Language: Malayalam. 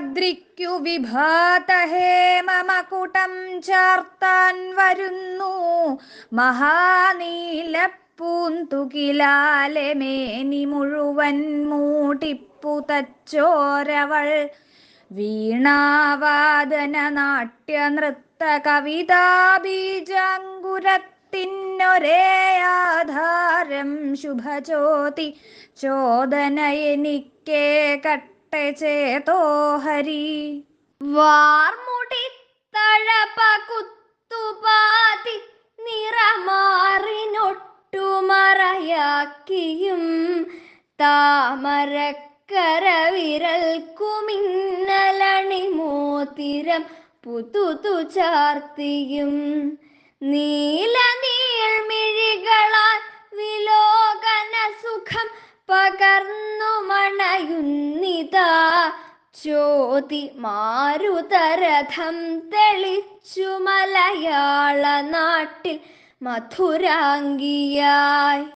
ഭദ്രിക്കു മമ ഹേമമകുടം ചാർത്താൻ വരുന്നു. മഹാനീലപ്പൂന്തുകിലാലെ മേനി മുഴുവൻ മൂടിപ്പുതച്ചോരവൾ വീണാവാദന നാട്യ നൃത്ത കവിതാ ബീജാങ്കുരത്തിനൊരേ ആധാരം ശുഭജ്യോതി. ചോദന എനിക്കേ കട്ടെ ചേതോ ഹരി. വാർമുടി തഴപകുത്തുപാതി നിറമാറിനൊട്ടുമറയാക്കിയും താമരക്കര വിരൽ കുമിന്നലണി മോതിരം പുതുതു ചാർത്തിയും നീല നീൾമിഴികളാൽ പകർന്നു മണയുന്നിതാ ചോതി മാരുതരഥം തെളിച്ചു മലയാള നാട്ടിൽ മധുരാംഗിയായി.